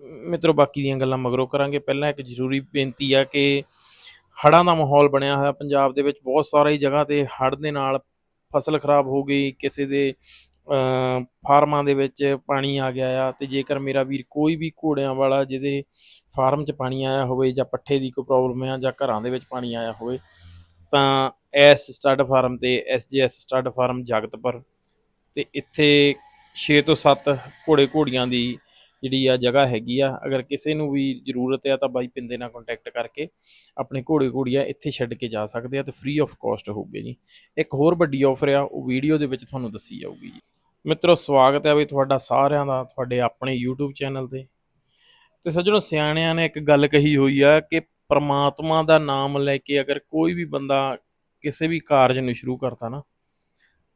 ਮਿੱਤਰੋ, ਬਾਕੀ ਦੀਆਂ ਗੱਲਾਂ ਮਗਰੋਂ ਕਰਾਂਗੇ। ਪਹਿਲਾਂ ਇੱਕ ਜ਼ਰੂਰੀ ਬੇਨਤੀ ਆ ਕਿ ਹੜ੍ਹਾਂ ਦਾ ਮਾਹੌਲ ਬਣਿਆ ਹੋਇਆ ਪੰਜਾਬ ਦੇ ਵਿੱਚ ਬਹੁਤ ਸਾਰੀ ਜਗ੍ਹਾ ਤੇ ਹੜ੍ਹ ਦੇ ਨਾਲ ਫਸਲ ਖਰਾਬ ਹੋ ਗਈ, ਕਿਸੇ ਦੇ ਫਾਰਮਾਂ ਦੇ ਵਿੱਚ ਪਾਣੀ ਆ ਗਿਆ ਆ ਤੇ ਜੇਕਰ ਮੇਰਾ ਵੀਰ ਕੋਈ ਵੀ ਘੋੜਿਆਂ ਵਾਲਾ ਜਿਹਦੇ ਫਾਰਮ 'ਚ ਪਾਣੀ ਆਇਆ ਹੋਵੇ ਜਾਂ ਪੱਠੇ ਦੀ ਕੋਈ ਪ੍ਰੋਬਲਮ ਆ ਜਾਂ ਘਰਾਂ ਦੇ ਵਿੱਚ ਪਾਣੀ ਆਇਆ ਹੋਵੇ, ਤਾਂ ਐਸ ਸਟੱਡ ਫਾਰਮ ਤੇ ਐਸਜੀਐਸ ਸਟੱਡ ਫਾਰਮ ਜਗਤਪੁਰ ਤੇ ਇੱਥੇ 6 ਤੋਂ 7 ਘੋੜੇ ਘੋੜੀਆਂ ਦੀ ਜਿਹੜੀ ਆ ਜਗ੍ਹਾ ਹੈਗੀ ਆ, ਅਗਰ ਕਿਸੇ ਨੂੰ ਵੀ ਜ਼ਰੂਰਤ ਆ ਤਾਂ ਬਾਈ ਪਿੰਦੇ ਨਾਲ ਕੰਟੈਕਟ ਕਰਕੇ ਆਪਣੇ ਘੋੜੇ ਘੋੜੀਆਂ ਇੱਥੇ ਛੱਡ ਕੇ ਜਾ ਸਕਦੇ ਆ ਤੇ ਫ੍ਰੀ ਆਫ ਕਾਸਟ ਹੋਊਗੇ ਜੀ। ਇੱਕ ਹੋਰ ਵੱਡੀ ਆਫਰ ਆ, ਉਹ ਵੀਡੀਓ ਦੇ ਵਿੱਚ ਤੁਹਾਨੂੰ ਦੱਸੀ ਜਾਊਗੀ ਜੀ। ਮਿੱਤਰੋ, ਸਵਾਗਤ ਹੈ ਬਈ ਤੁਹਾਡਾ ਸਾਰਿਆਂ ਦਾ, ਤੁਹਾਡੇ ਆਪਣੇ YouTube ਚੈਨਲ ਤੇ। ਤੇ ਸੱਜਣੋ, ਸਿਆਣਿਆਂ ਨੇ ਇੱਕ ਗੱਲ ਕਹੀ ਹੋਈ ਆ ਕਿ ਪ੍ਰਮਾਤਮਾ ਦਾ ਨਾਮ ਲੈ ਕੇ ਅਗਰ ਕੋਈ ਵੀ ਬੰਦਾ ਕਿਸੇ ਵੀ ਕਾਰਜ ਨੂੰ ਸ਼ੁਰੂ ਕਰਦਾ ਨਾ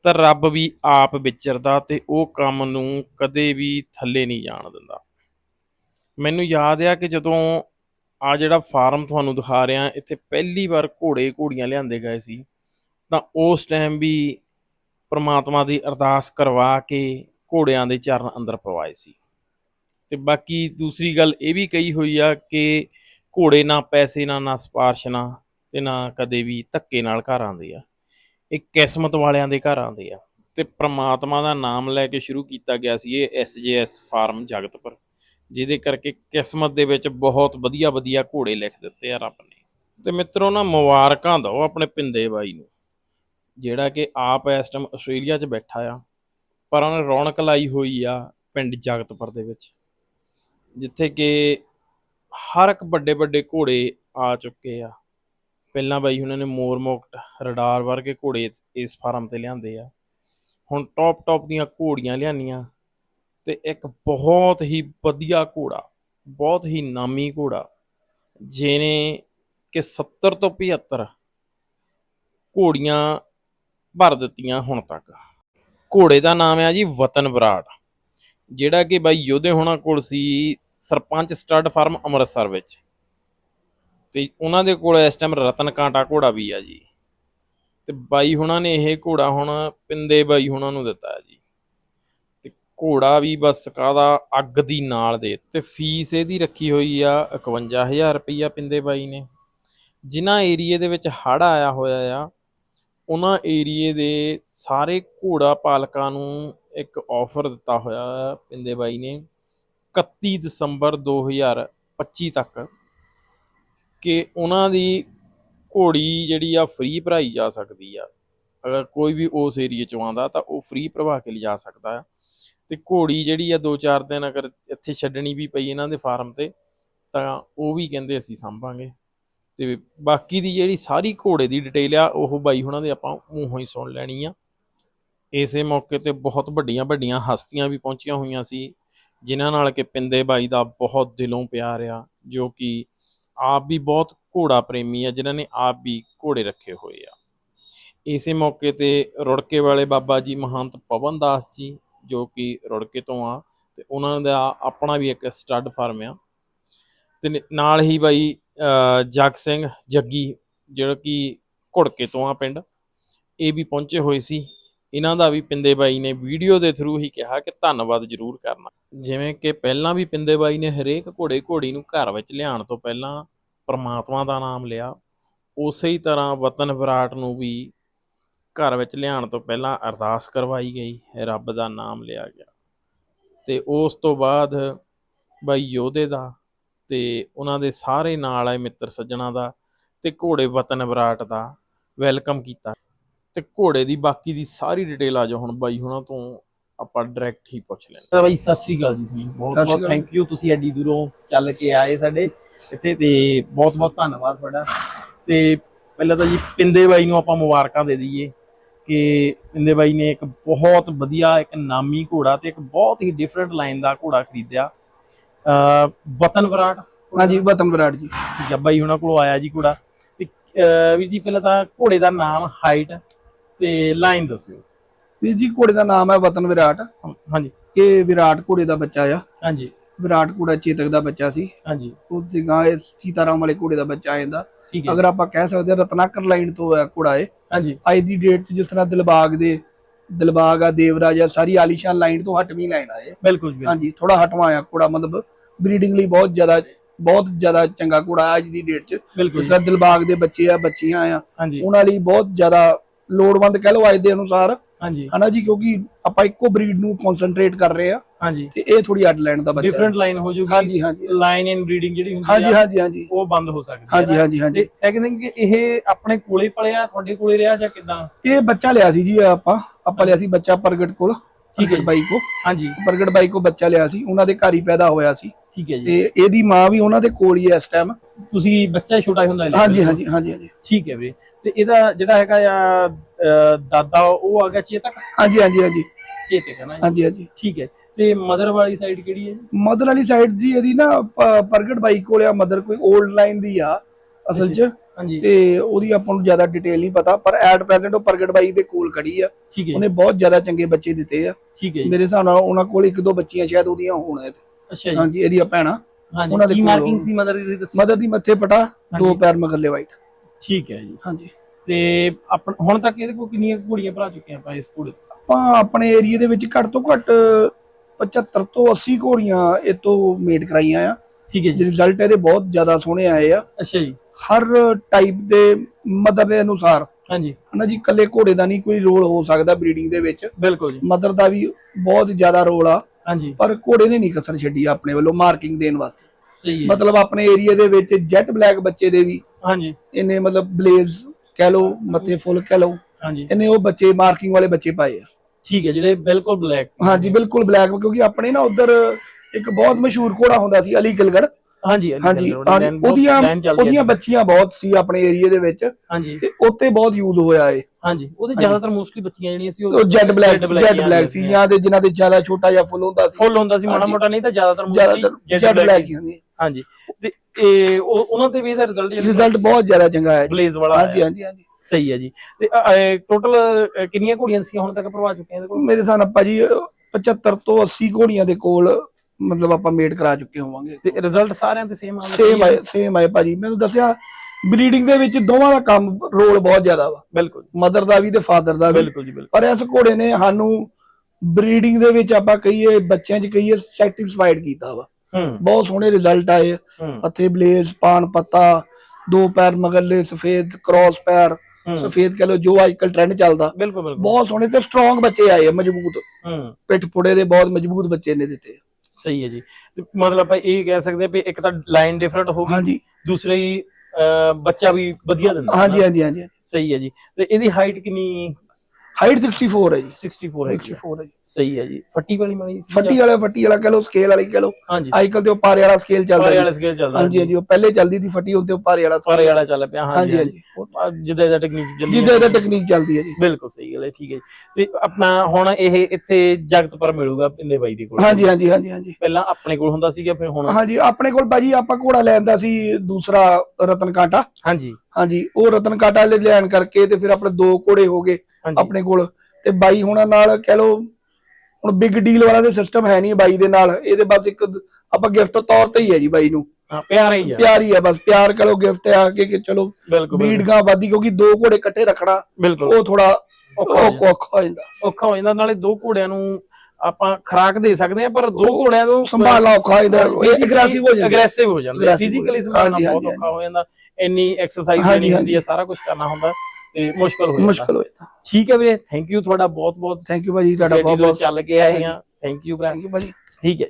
ਤਾਂ ਰੱਬ ਵੀ ਆਪ ਵਿਚਰਦਾ ਤੇ ਉਹ ਕੰਮ ਨੂੰ ਕਦੇ ਵੀ ਥੱਲੇ ਨਹੀਂ ਜਾਣ ਦਿੰਦਾ। ਮੈਨੂੰ ਯਾਦ ਆ ਕਿ ਜਦੋਂ ਆ ਜਿਹੜਾ ਫਾਰਮ ਤੁਹਾਨੂੰ ਦਿਖਾ ਰਿਹਾ, ਇੱਥੇ ਪਹਿਲੀ ਵਾਰ ਘੋੜੇ ਘੋੜੀਆਂ ਲਿਆਂਦੇ ਗਏ ਸੀ, ਤਾਂ ਉਸ ਟਾਈਮ ਵੀ ਪ੍ਰਮਾਤਮਾ ਦੀ ਅਰਦਾਸ ਕਰਵਾ ਕੇ ਘੋੜਿਆਂ ਦੇ ਚਰਨ ਅੰਦਰ ਪਵਾਏ ਸੀ। ਤੇ ਬਾਕੀ ਦੂਸਰੀ ਗੱਲ ਇਹ ਵੀ ਕਹੀ ਹੋਈ ਆ ਕਿ ਘੋੜੇ ਨਾ ਪੈਸੇ, ਨਾ ਨਾ ਸਿਫਾਰਿਸ਼, ਨਾ ਤੇ ਨਾ ਕਦੇ ਵੀ ਧੱਕੇ ਨਾਲ ਘਰ ਆਉਂਦੇ ਆ। ਇਹ ਕਿਸਮਤ ਵਾਲਿਆਂ ਦੇ ਘਰ ਆਉਂਦੇ ਆ। ਤੇ ਪ੍ਰਮਾਤਮਾ ਦਾ ਨਾਮ ਲੈ ਕੇ ਸ਼ੁਰੂ ਕੀਤਾ ਗਿਆ ਸੀ ਇਹ ਐਸਜੇਐਸ ਫਾਰਮ ਜਗਤਪੁਰ, ਜਿਹਦੇ ਕਰਕੇ ਕਿਸਮਤ ਦੇ ਵਿੱਚ ਬਹੁਤ ਵਧੀਆ ਵਧੀਆ ਘੋੜੇ ਲਿਖ ਦਿੱਤੇ ਆ ਰੱਬ ਨੇ। ਤੇ ਮਿੱਤਰੋ ਨਾ ਮੁਬਾਰਕਾਂ ਦਿਓ ਆਪਣੇ ਪਿੰਦੇ ਬਾਈ ਨੂੰ, ਜਿਹੜਾ ਕਿ ਆਪ ਇਸ ਟਾਈਮ ਆਸਟ੍ਰੇਲੀਆ 'ਚ ਬੈਠਾ ਆ, ਪਰ ਉਹਨੇ ਰੌਣਕ ਲਾਈ ਹੋਈ ਆ ਪਿੰਡ ਜਗਤਪੁਰ ਦੇ ਵਿੱਚ, ਜਿੱਥੇ ਕਿ ਹਰ ਇੱਕ ਵੱਡੇ ਵੱਡੇ ਘੋੜੇ ਆ ਚੁੱਕੇ ਆ। ਪਹਿਲਾਂ ਬਾਈ ਉਹਨਾਂ ਨੇ ਮੋਰ ਮੁਕਟ, ਰਡਾਰ ਵਰਗੇ ਘੋੜੇ ਇਸ- ਫਾਰਮ ਤੇ ਲਿਆਂਦੇ ਆ। ਹੁਣ ਟੌਪ ਟੌਪ ਦੀਆਂ ਘੋੜੀਆਂ ਲਿਆਨੀਆਂ ਤੇ ਇੱਕ ਬਹੁਤ ਹੀ ਵਧੀਆ ਘੋੜਾ, ਬਹੁਤ ਹੀ ਨਾਮੀ ਘੋੜਾ, ਜਿਹਨੇ ਕਿ 70 ਤੋਂ 75 ਘੋੜੀਆਂ ਭਰ ਦਿੱਤੀਆਂ ਹੁਣ ਤੱਕ। ਘੋੜੇ ਦਾ ਨਾਮ ਹੈ ਜੀ ਵਤਨ ਵਿਰਾਟ, ਜਿਹੜਾ ਕਿ ਬਾਈ ਯੋਧੇ ਹੋਣਾ ਕੋਲ ਸੀ ਸਰਪੰਚ ਸਟੱਡ ਫਾਰਮ ਅੰਮ੍ਰਿਤਸਰ ਵਿੱਚ। ਤੇ ਉਹਨਾਂ ਦੇ ਕੋਲ ਇਸ ਟਾਈਮ ਰਤਨ ਕਾਂਟਾ ਘੋੜਾ ਵੀ ਆ ਜੀ। ਤੇ ਬਾਈ ਹੁਣਾਂ ਨੇ ਇਹ ਘੋੜਾ ਹੁਣ ਪਿੰਦੇ ਬਾਈ ਹੁਣਾਂ ਨੂੰ ਦਿੱਤਾ ਜੀ। ਤੇ ਘੋੜਾ ਵੀ ਬਸ ਕਾਦਾ ਅੱਗ ਦੀ ਨਾਲ ਦੇ ਤੇ ਫੀਸ ਇਹਦੀ ਰੱਖੀ ਹੋਈ ਆ 51000 ਰੁਪਈਆ ਪਿੰਦੇ ਬਾਈ ਨੇ। ਜਿਨ੍ਹਾਂ ਏਰੀਏ ਦੇ ਵਿੱਚ ਹੜ੍ਹ ਆਇਆ ਹੋਇਆ ਆ, ਉਹਨਾਂ ਏਰੀਏ ਦੇ ਸਾਰੇ ਘੋੜਾ ਪਾਲਕਾਂ ਨੂੰ ਇੱਕ ਆਫਰ ਦਿੱਤਾ ਹੋਇਆ ਪਿੰਦੇ ਬਾਈ ਨੇ। 31 ਦਸੰਬਰ 2025 ਤੱਕ। ਕਿ ਉਹਨਾਂ ਦੀ ਘੋੜੀ ਜਿਹੜੀ ਆ ਫ੍ਰੀ ਭਰਾਈ ਜਾ ਸਕਦੀ ਆ। ਅਗਰ ਕੋਈ ਵੀ ਉਸ ਏਰੀਏ ਚੋਂ ਆਉਂਦਾ ਤਾਂ ਉਹ ਫ੍ਰੀ ਭਰਵਾ ਕੇ ਲਿਜਾ ਸਕਦਾ ਆ। ਤੇ ਘੋੜੀ ਜਿਹੜੀ ਆ 2-4 ਦਿਨ ਅਗਰ ਇੱਥੇ ਛੱਡਣੀ ਵੀ ਪਈ ਇਹਨਾਂ ਦੇ ਫਾਰਮ ਤੇ, ਤਾਂ ਉਹ ਵੀ ਕਹਿੰਦੇ ਅਸੀਂ ਸੰਭਾਂਗੇ। ਤੇ ਬਾਕੀ ਦੀ ਜਿਹੜੀ ਸਾਰੀ ਘੋੜੇ ਦੀ ਡਿਟੇਲ ਆ, ਉਹ ਬਾਈ ਹੁਣਾਂ ਦੇ ਆਪਾਂ ਮੂੰਹੋਂ ਹੀ ਸੁਣ ਲੈਣੀ ਆ। ਇਸੇ ਮੌਕੇ ਤੇ ਬਹੁਤ ਵੱਡੀਆਂ ਵੱਡੀਆਂ ਹਸਤੀਆਂ ਵੀ ਪਹੁੰਚੀਆਂ ਹੋਈਆਂ ਸੀ, ਜਿਨ੍ਹਾਂ ਨਾਲ ਕਿ ਪਿੰਦੇ ਬਾਈ ਦਾ ਬਹੁਤ ਦਿਲੋਂ ਪਿਆਰ ਆ, ਜੋ ਕਿ ਆਪ ਵੀ ਬਹੁਤ ਘੋੜਾ ਪ੍ਰੇਮੀ ਆ, ਜਿਨ੍ਹਾਂ ਨੇ ਆਪ ਵੀ ਘੋੜੇ ਰੱਖੇ ਹੋਏ ਆ। ਇਸੇ ਮੌਕੇ ਤੇ ਰੁੜਕੇ ਵਾਲੇ ਬਾਬਾ ਜੀ ਮਹੰਤ ਪਵਨ ਦਾਸ ਜੀ, ਜੋ ਕਿ ਰੁੜਕੇ ਤੋਂ ਆ, ਤੇ ਉਹਨਾਂ ਦਾ ਆਪਣਾ ਵੀ ਇੱਕ ਸਟੱਡ ਫਾਰਮ ਆ। ਤੇ ਨਾਲ ਹੀ ਬਾਈ ਜਗ ਸਿੰਘ ਜੱਗੀ, ਜਿਹੜਾ ਕਿ ਘੁੜਕੇ ਤੋਂ ਆ ਪਿੰਡ, ਇਹ ਵੀ ਪਹੁੰਚੇ ਹੋਏ ਸੀ। ਇਹਨਾਂ ਦਾ ਵੀ ਪਿੰਦੇ ਬਾਈ ਨੇ ਵੀਡੀਓ ਦੇ ਥਰੂ ਹੀ ਕਿਹਾ ਕਿ ਧੰਨਵਾਦ ਜ਼ਰੂਰ ਕਰਨਾ। ਜਿਵੇਂ ਕਿ ਪਹਿਲਾਂ ਵੀ ਪਿੰਦੇ ਬਾਈ ਨੇ ਹਰੇਕ ਘੋੜੇ ਘੋੜੀ ਨੂੰ ਘਰ ਵਿੱਚ ਲਿਆਉਣ ਤੋਂ ਪਹਿਲਾਂ ਪਰਮਾਤਮਾ ਦਾ ਨਾਮ ਲਿਆ। ਉਸੇ ਹੀ ਤਰ੍ਹਾਂ ਵਤਨ ਵਿਰਾਟ ਨੂੰ ਵੀ ਘਰ ਵਿੱਚ ਲਿਆਉਣ ਤੋਂ ਪਹਿਲਾਂ ਅਰਦਾਸ ਕਰਵਾਈ ਗਈ, ਰੱਬ ਦਾ ਨਾਮ ਲਿਆ ਗਿਆ। ਤੇ ਉਸ ਤੋਂ ਬਾਅਦ ਬਾਈ ਯੋਧੇ ਦਾ ਤੇ ਉਹਨਾਂ ਦੇ ਸਾਰੇ ਨਾਲ ਆਏ ਮਿੱਤਰ ਸੱਜਣਾ ਦਾ ਤੇ ਘੋੜੇ ਵਤਨ ਵਿਰਾਟ ਦਾ ਵੈਲਕਮ ਕੀਤਾ। ਤੇ ਘੋੜੇ ਦੀ ਬਾਕੀ ਦੀ ਸਾਰੀ ਡਿਟੇਲ ਆ ਜਾ ਹੁਣ ਬਾਈ ਹੁਣਾਂ ਤੋਂ ਆਪਾਂ ਡਾਇਰੈਕਟ ਹੀ ਪੁੱਛ ਲੈਂਦੇ ਤਾਂ ਬਾਈ ਸਤਿ ਸ੍ਰੀ ਅਕਾਲ ਜੀ ਤੁਹਾਨੂੰ ਬਹੁਤ ਬਹੁਤ। ਥੈਂਕ ਯੂ ਤੁਸੀਂ ਐਡੀ ਦੂਰੋਂ ਚੱਲ ਕੇ ਆਏ ਸਾਡੇ ਇੱਥੇ ਤੇ ਬਹੁਤ ਬਹੁਤ ਧੰਨਵਾਦ ਤੁਹਾਡਾ। ਤੇ ਪਹਿਲਾਂ ਤਾਂ ਜੀ ਪਿੰਦੇ ਬਾਈ ਨੂੰ ਆਪਾਂ ਮੁਬਾਰਕਾਂ ਦੇ ਦਈਏ ਕਿ ਪਿੰਦੇ ਬਾਈ ਨੇ ਇੱਕ ਬਹੁਤ ਵਧੀਆ ਇੱਕ ਨਾਮੀ ਘੋੜਾ ਤੇ ਇੱਕ ਬਹੁਤ ਹੀ ਡਿਫਰੈਂਟ ਲਾਈਨ ਦਾ ਘੋੜਾ ਖਰੀਦਿਆ। ਅ ਵਤਨ ਵਿਰਾਟ ਹਾਂਜੀ ਵਤਨ ਵਿਰਾਟ ਜੀ। ਆ ਬਾਈ ਉਹਨਾਂ ਕੋਲੋਂ ਆਇਆ ਜੀ ਘੋੜਾ। ਵੀਰ ਜੀ ਪਹਿਲਾਂ ਤਾਂ ਘੋੜੇ ਦਾ ਨਾਮ ਹਾਈਟ ਤੇ ਲਾਈਨ ਦੱਸਿਓ। ਵੀਰ ਜੀ ਘੋੜੇ ਦਾ ਨਾਮ ਹੈ ਵਤਨ ਵਿਰਾਟ। ਹਾਂਜੀ। ਇਹ ਵਿਰਾਟ ਘੋੜੇ ਦਾ ਬੱਚਾ ਆ। ਹਾਂਜੀ। ਵਿਰਾਟ ਘੋੜਾ ਚੇਤਕ ਦਾ ਬੱਚਾ ਸੀ। ਹਾਂਜੀ। ਉਹ ਸੀਗਾ ਇਹ ਸੀਤਾਰਾਮ ਵਾਲੇ ਘੋੜੇ ਦਾ ਬੱਚਾ ਆ ਜਾਂਦਾ ਅਗਰ ਆਪਾਂ ਕਹਿ ਸਕਦੇ ਹਾਂ ਰਤਨਾਕਰ ਲਾਈਨ ਤੋਂ ਹੈ ਘੋੜਾ ਇਹ। ਹਾਂਜੀ। ਅੱਜ ਦੀ ਡੇਟ 'ਚ ਜਿਸ ਤਰ੍ਹਾਂ ਦਿਲਬਾਗ ਦੇ ਦਿਲਬਾਗ ਆ ਦੇਵਰਾਜ ਆ ਸਾਰੀ ਆਲੀਸ਼ਾਨ ਲਾਈਨ ਤੋਂ ਹਟਵੀਂ ਲਾਈਨ ਆ ਇਹ। ਬਿਲਕੁਲ। ਹਾਂਜੀ ਥੋੜਾ ਹਟਵਾ ਆ ਘੋੜਾ ਮਤਲਬ ਬਰੀਡਿੰਗ ਲਈ ਬਹੁਤ ਜ਼ਿਆਦਾ ਬਹੁਤ ਜ਼ਿਆਦਾ ਚੰਗਾ ਘੋੜਾ ਅੱਜ ਦੀ ਡੇਟ 'ਚ। ਜਿਸ ਤਰ੍ਹਾਂ ਦਿਲਬਾਗ ਦੇ ਬੱਚੇ ਆ ਬੱਚੀਆਂ ਆ। ਉਹਨਾਂ ਲਈ ਬਹੁਤ ਜ਼ਿਆਦਾ ਲੋੜਵੰਦ ਕਹਿ ਲਓ ਅੱਜ ਦੇ ਅਨੁਸਾਰ। ਹਾਂਜੀ। ਹਨਾ ਜੀ ਕਿਉਂਕਿ ਆਪਾਂ ਇੱਕੋ ਬਰੀਡ ਨੂੰ ਕਨਸੈਂਟਰੇਟ ਕਰ ਰਹੇ ਆ। ਹਾਂਜੀ। ਤੇ ਇਹ ਥੋੜੀ ਅੱਡ ਲੈਣ ਦਾ ਬੱਚਾ। ਡਿਫਰੈਂਟ ਲਾਈਨ ਹੋ ਜੂਗੀ। ਹਾਂਜੀ ਹਾਂਜੀ। ਲਾਈਨ ਇਨ ਬਰੀਡਿੰਗ ਜਿਹੜੀ ਹੁੰਦੀ ਹਾਂਜੀ ਆ ਹਾਂਜੀ ਹਾਂਜੀ ਉਹ ਬੰਦ ਹੋ ਸਕਦੀ ਹੈ। ਹਾਂਜੀ। ਹਾਂਜੀ ਹਾਂਜੀ। ਤੇ ਸੈਕਿੰਡ ਥਿੰਗ ਕਿ ਇਹ ਆਪਣੇ ਕੋਲੇ ਪਲਿਆ ਤੁਹਾਡੇ ਕੋਲੇ ਰਿਹਾ ਜਾਂ ਕਿਦਾਂ? ਇਹ ਬੱਚਾ ਲਿਆ ਸੀ ਜੀ ਆਪਾਂ। ਆਪਾਂ ਲਿਆ ਸੀ ਬੱਚਾ ਪ੍ਰਗਟ ਕੋਲ ਠੀਕ ਹੈ ਬਾਈ ਕੋ ਹਾਂਜੀ। ਪ੍ਰਗਟ ਬਾਈ ਕੋ ਬੱਚਾ ਲਿਆ ਸੀ। ਉਹਨਾਂ ਦੇ ਘਰ ਹੀ ਪੈਦਾ ਹੋਇਆ ਸੀ। ਠੀਕ ਹੈ ਜੀ। ਤੇ ਇਹਦੀ ਮਾਂ ਵੀ ਉਹਨਾਂ ਦੇ ਕੋਲ ਹੀ ਹੈ ਇਸ ਟਾਈਮ ਤੁਸੀਂ ਬੱਚਾ ਛੋਟਾ ਹੁੰਦਾ ਲਿਆ ਹਾਂਜੀ ਹਾਂਜੀ ਹਾਂਜੀ ਹਾਂਜੀ। ਠੀਕ ਹੈ ਵੀਰੇ। ਤੇ ਇਹਦਾ ਜਿਹੜਾ ਹੈਗਾ ਆ ਦਾਦਾ ਉਹ ਆ ਗਿਆ ਚੇਤਕ? ਹਾਂਜੀ ਹਾਂਜੀ ਹਾਂਜੀ। ਚੇਤਕ ਹੈ ਨਾ? ਹਾਂਜੀ ਹਾਂਜੀ। ਠੀਕ ਹੈ। ਤੇ ਮਦਰ ਵਾਲੀ ਸਾਈਡ ਕਿਹੜੀ ਹੈ? ਮਦਰ ਵਾਲੀ ਸਾਈਡ ਜੀ ਇਹਦੀ ਨਾ ਪ੍ਰਗਟ ਬਾਈ ਕੋਲ ਆ ਮਦਰ ਕੋਈ 올ਡ ਲਾਈਨ ਦੀ ਆ ਅਸਲ 'ਚ। ਹਾਂਜੀ। ਤੇ ਉਹਦੀ ਆਪਾਂ ਨੂੰ ਜ਼ਿਆਦਾ ਡਿਟੇਲ ਨਹੀਂ ਪਤਾ ਪਰ ਐਟ ਪ੍ਰੈਜ਼ੈਂਟ ਉਹ ਪ੍ਰਗਟ ਬਾਈ ਦੇ ਕੋਲ ਖੜੀ ਆ। ਉਹਨੇ ਬਹੁਤ ਜ਼ਿਆਦਾ ਚੰਗੇ ਬੱਚੇ ਦਿੱਤੇ ਆ। ਠੀਕ ਹੈ ਜੀ। ਮੇਰੇ ਹਿਸਾਬ ਨਾਲ ਉਹਨਾਂ ਕੋਲ ਇੱਕ ਦੋ ਬੱਚੀਆਂ ਸ਼ਾਇਦ ਉਹਦੀਆਂ ਹੋਣ। ਅੱਛਾ ਜੀ। ਹਾਂਜੀ ਇਹਦੀਆਂ ਭੈਣਾਂ। ਹਾਂਜੀ। ਉਹਨਾਂ ਦੇ ਮਾਰਕਿੰਗ ਸੀ ਮਦਰ ਦੀ ਮਦਰ ਦੀ ਮੱਥੇ ਪਟਾ ਦੋ। ਪੈਰ ਮਗਰਲੇ ਵਾਈਟ ਠੀਕ ਹੈ ਜੀ। ਹਾਂਜੀ। ਤੇ ਆਪਣ ਹੁਣ ਤੱਕ ਇਹਦੇ ਕੋਲ ਕਿੰਨੀਆਂ ਘੋੜੀਆਂ ਭਰਾ ਚੁੱਕੇ ਆਪਾਂ ਇਸ ਘੋੜੇ ਤੋਂ? ਆਪਾਂ ਆਪਣੇ ਏਰੀਆ ਦੇ ਵਿੱਚ ਘੱਟ ਤੋਂ ਘੱਟ 75 ਤੋਂ 80 ਘੋੜੀਆਂ ਇਹ ਤੋਂ ਮੇਟ ਕਰਾਈਆਂ ਆ। ਠੀਕ ਹੈ ਜੀ। ਰਿਜ਼ਲਟ ਇਹਦੇ ਬਹੁਤ ਜ਼ਿਆਦਾ ਸੋਹਣੇ ਆਏ ਆ। ਅੱਛਾ ਜੀ। ਹਰ ਟਾਈਪ ਦੇ ਮਦਰ ਦੇ ਅਨੁਸਾਰ। ਹਾਂਜੀ। ਹਨਾ ਜੀ ਇਕੱਲੇ ਘੋੜੇ ਦਾ ਨਹੀਂ ਕੋਈ ਰੋਲ ਹੋ ਸਕਦਾ ਬਰੀਡਿੰਗ ਦੇ ਵਿੱਚ। ਬਿਲਕੁਲ ਜੀ। ਮਦਰ ਦਾ ਵੀ ਬਹੁਤ ਜ਼ਿਆਦਾ ਰੋਲ ਆ। ਹਾਂਜੀ। ਪਰ ਘੋੜੇ ਨੇ ਨਹੀਂ ਕਸਰ ਛੱਡੀ ਆਪਣੇ ਵੱਲੋਂ ਮਾਰਕਿੰਗ ਦੇਣ ਵਾਸਤੇ। ਸਹੀ ਹੈ ਮਤਲਬ ਆਪਣੇ ਏਰੀਆ ਦੇ ਵਿੱਚ ਜੈਟ ਬਲੈਕ ਬੱਚੇ ਦੇ ਵੀ ਹਾਂਜੀ। ਇਹਨੇ ਮਤਲਬ ਬਲੇਜ਼ ਕਹਿ ਲਓ ਮੱਥੇ ਫੁੱਲ ਕਹਿ ਲਓ ਹਾਂਜੀ। ਇਹਨੇ ਉਹ ਬੱਚੇ ਮਾਰਕਿੰਗ ਵਾਲੇ ਬੱਚੇ ਪਾਏ ਆ। ਠੀਕ ਹੈ ਜਿਹੜੇ ਬਿਲਕੁਲ ਬਲੈਕ। ਹਾਂਜੀ ਬਿਲਕੁਲ ਬਲੈਕ ਕਿਉਂਕਿ ਆਪਣੇ ਨਾ ਉਧਰ ਇੱਕ ਬਹੁਤ ਮਸ਼ਹੂਰ ਘੋੜਾ ਹੁੰਦਾ ਸੀ ਅਲੀ ਗਿਲਗੜ ਹਾਂਜੀ ਹਾਂਜੀ, ਉਹਦੀਆਂ ਉਹਦੀਆਂ ਬੱਚੀਆਂ ਬਹੁਤ ਸੀ ਆਪਣੇ ਏਰੀਆ ਦੇ ਵਿੱਚ ਹਾਂਜੀ। ਤੇ ਉੱਤੇ ਬਹੁਤ ਯੂਜ਼ ਹੋਇਆ ਏ। ਹਾਂਜੀ ਉਹਦੇ ਜ਼ਿਆਦਾਤਰ ਮੋਸਟਲੀ ਬੱਚੀਆਂ ਜਿਹੜੀਆਂ ਸੀ ਉਹ ਜੈਟ ਬਲੈਕ ਜੈਟ ਬਲੈਕ ਸੀ ਜਾਂ ਦੇ ਜਿਨ੍ਹਾਂ ਦੇ ਜ਼ਿਆਦਾ ਛੋਟਾ ਜਿਹਾ ਫੁੱਲ ਹੁੰਦਾ ਸੀ। ਫੁੱਲ ਹੁੰਦਾ ਸੀ ਮਾੜਾ। ਮੋਟਾ ਨਹੀਂ ਤਾਂ ਜ਼ਿਆਦਾਤਰ ਜੈਟ ਬਲੈਕ ਹੀ ਹੁੰਦੀ ਹਾਂਜੀ। ਤੇ ਇਹ ਉਹ ਉਹਨਾਂ ਤੇ ਵੀ ਇਹਦਾ ਰਿਜ਼ਲਟ ਰਿਜ਼ਲਟ ਬਹੁਤ ਜ਼ਿਆਦਾ ਚੰਗਾ ਜੀ। ਬਲੇਜ਼ ਵਾਲਾ ਹਾਂਜੀ ਆਇਆ। ਹਾਂਜੀ ਹਾਂਜੀ। ਸਹੀ ਹੈ ਜੀ। ਤੇ ਟੋਟਲ ਕਿੰਨੀਆਂ ਘੋੜੀਆਂ ਸੀ ਹੁਣ ਤੱਕ ਭਰਵਾ ਚੁੱਕੇ ਇਹਦੇ ਕੋਲ? ਮੇਰੇ ਹਿਸਾਬ ਨਾਲ ਭਾਜੀ 75 ਤੋਂ 80 ਘੋੜੀਆਂ ਦੇ ਕੋਲ ਮਤਲਬ ਆਪਾਂ ਮੇਟ ਕਰਾ ਚੁੱਕੇ ਹੋਵਾਂਗੇ। ਤੇ ਰਿਜ਼ਲਟ ਸਾਰਿਆਂ ਦੇ ਸੇਮ ਆਉਂਦੇ ਸੇਮ ਆਏ ਸੇਮ ਆਏ ਭਾਜੀ। ਮੈਨੂੰ ਦੱਸਿਆ ਬਰੀਡਿੰਗ ਦੇ ਵਿੱਚ ਦੋਵਾਂ ਦਾ ਕੰਮ ਰੋਲ ਬਹੁਤ ਜ਼ਿਆਦਾ ਵਾ। ਬਿਲਕੁਲ ਮਦਰ ਦਾ ਵੀ ਤੇ ਫਾਦਰ ਦਾ ਵੀ। ਬਿਲਕੁਲ ਜੀ ਬਿਲਕੁਲ। ਪਰ ਇਸ ਘੋੜੇ ਨੇ ਸਾਨੂੰ ਬਰੀਡਿੰਗ ਦੇ ਵਿੱਚ ਆਪਾਂ ਕਹੀਏ ਬੱਚਿਆਂ 'ਚ ਕਹੀਏ ਸੈਟੀਸਫਾਈਡ ਕੀਤਾ ਵਾ। ਬਹੁਤ ਸੋਹਣੇ ਰਿਜ਼ਲਟ ਆਏ। ਹੱਥੇ ਬਲੇਜ਼ ਪਾਨ ਪੱਤਾ ਦੋ ਪੈਰ ਮਗਰਲੇ ਸਫੇਦ ਕ੍ਰਾਸ ਪੈਰ। ਸਫੇਦ ਕਹ ਲੋ ਜੋ ਅੱਜਕੱਲ ਟ੍ਰੈਂਡ ਚੱਲਦਾ। ਬਿਲਕੁਲ ਬਿਲਕੁਲ। ਬਹੁਤ ਸੋਹਣੇ ਤੇ ਸਟਰੋਂਗ ਬੱਚੇ ਆਏ ਆ, ਮਜ਼ਬੂਤ। ਪਿੱਠ ਪੁੜੇ ਦੇ ਬਹੁਤ ਮਜ਼ਬੂਤ ਬੱਚੇ ਨੇ ਦਿੱਤੇ ਸਹੀ ਹੈ ਜੀ। ਮਤਲਬ ਆਪਾਂ ਇਹ ਕਹਿ ਸਕਦੇ ਹਾਂ ਵੀ ਇੱਕ ਤਾਂ ਲਾਈਨ ਡਿਫਰੈਂਟ ਹੋ ਗਈ। ਹਾਂਜੀ। ਦੂਸਰੀ ਬੱਚਾ ਵੀ ਵਧੀਆ ਦਿੰਦਾ ਹਾਂਜੀ। ਹਾਂਜੀ ਹਾਂਜੀ ਸਹੀ ਹੈ ਜੀ ਤੇ ਇਹਦੀ ਹਾਈਟ ਕਿੰਨੀ ਹਾਈਟ 64 ਹੈ ਜੀ। 64 ਹੈ ਜੀ 64 ਹੈ ਜੀ। ਸਹੀ ਹੈ ਜੀ। ਫੱਟੀ ਵਾਲੀ ਸੀ ਫੱਟੀ ਵਾਲਾ ਫੱਟੀ ਵਾਲਾ ਕਹ ਲੋ ਸਕੇਲ ਵਾਲੀ ਕਹ ਲੋ ਹਾਂਜੀ। ਅੱਜਕੱਲ ਤੇ ਉਹ ਪਾਰੇ ਵਾਲਾ ਸਕੇਲ ਚੱਲਦਾ ਪਾਰੇ। ਵਾਲਾ ਸਕੇਲ ਚੱਲਦਾ ਹਾਂਜੀ ਹਾਂਜੀ ਉਹ ਪਹਿਲੇ ਚੱਲਦੀ ਸੀ ਫੱਟੀ ਤੇ ਉਹ ਪਾਰੇ ਵਾਲਾ ਪਾਰੇ ਵਾਲਾ ਚੱਲ ਪਿਆ ਹਾਂਜੀ ਹਾਂਜੀ ਜਿੱਦਾਂ ਦਾ ਟੈਕਨੀਕ ਚੱਲੀ ਜਿੱਦਾਂ ਇਹਦਾ ਟੈਕਨੀਕ ਚੱਲਦੀ ਹੈ ਜੀ। ਬਿਲਕੁਲ ਸਹੀ ਗੱਲ ਹੈ ਠੀਕ ਹੈ ਜੀ। ਤੇ ਆਪਣਾ ਹੁਣ ਇਹ ਇੱਥੇ ਜਗਤ ਪਰ ਮਿਲੂਗਾ ਪਿੰਦੇ ਬਾਈ ਦੇ ਕੋਲ। ਹਾਂਜੀ ਹਾਂਜੀ ਹਾਂਜੀ ਹਾਂਜੀ। ਪਹਿਲਾਂ ਆਪਣੇ ਕੋਲ ਹੁੰਦਾ ਸੀਗਾ ਫਿਰ ਹੁਣ? ਹਾਂਜੀ ਆਪਣੇ ਕੋਲ ਬਾਜੀ ਆਪਾਂ ਘੋੜਾ ਲੈਂਦਾ ਸੀ ਦੂਸਰਾ ਰਤਨ ਕਾਂਟਾ ਹਾਂਜੀ। ਹਾਂਜੀ ਉਹ ਰਤਨ ਕਾਂਟਾ ਲੈ ਲੈਣ ਕਰਕੇ ਤੇ ਫਿਰ ਆਪਣੇ ਦੋ ਘੋੜੇ ਹੋ ਗਏ ਆਪਣੇ ਕੋਲ। ਤੇ ਬਾਈ ਹੁਣਾਂ ਨਾਲ ਕਹਿ ਲੋ ਹੁਣ ਬਿਗ ਡੀਲ ਵਾਲਾ ਤੇ ਸਿਸਟਮ ਹੈ ਨਹੀਂ ਬਾਈ ਦੇ ਨਾਲ। ਇਹਦੇ ਬਸ ਇੱਕ ਆਪਾਂ ਗਿਫਟ ਤੌਰ ਤੇ ਹੀ ਹੈ ਜੀ ਬਾਈ ਨੂੰ। ਪਿਆਰਾ ਹੀ ਆ। ਪਿਆਰ ਹੀ ਹੈ ਬਸ। ਪਿਆਰ ਕਰੋ ਗਿਫਟ ਆ ਕੇ ਕਿ ਚਲੋ ਬਰੀਡ ਗਾਂ ਵਾਦੀ ਕਿਉਂਕਿ ਦੋ ਘੋੜੇ ਇਕੱਠੇ ਰੱਖਣਾ ਉਹ ਥੋੜਾ ਔਖਾ ਹੋ ਔਖਾ ਔਖਾ ਹੋ ਜਾਂਦਾ। ਔਖਾ ਹੋ ਜਾਂਦਾ ਨਾਲੇ ਦੋ ਘੋੜਿਆਂ ਨੂੰ ਆਪਾਂ ਖਰਾਕ ਦੇ ਸਕਦੇ ਆ ਪਰ ਦੋ ਘੋੜਿਆਂ ਨੂੰ ਸੰਭਾਲਣਾ ਔਖਾ ਹੋ ਜਾਂਦਾ। ਇਹ ਅਗਰੈਸਿਵ ਹੋ ਜਾਂਦਾ। ਹੋ ਫਿਜ਼ੀਕਲੀ ਸੰਭਾਲਣਾ ਬਹੁਤ ਔਖਾ ਹੋ ਜਾਂਦਾ। ਇੰਨੀ ਐਕਸਰਸਾਈਜ਼ ਹਾਂਜੀ, ਦੇਣੀ ਹੁੰਦੀ ਹੈ। ਸਾਰਾ ਕੁਝ ਕਰਨਾ ਹੁੰਦਾ ਤੇ ਮੁਸ਼ਕਲ ਹੋ ਜਾਂਦਾ। ਮੁਸ਼ਕਲ ਹੋ ਜਾਂਦਾ। ਠੀਕ ਹੈ ਵੀਰੇ ਥੈਂਕ ਯੂ ਤੁਹਾਡਾ ਬਹੁਤ ਬਹੁਤ ਥੈਂਕ ਯੂ ਭਾਜੀ ਤੁਹਾਡਾ ਬਹੁਤ ਬਹੁਤ ਚੱਲ ਕੇ ਆਏ ਆ ਥੈਂਕ ਯੂ ਭਰਾ। ਥੈਂਕ ਯੂ ਭਾਜੀ। ਠੀਕ ਹੈ।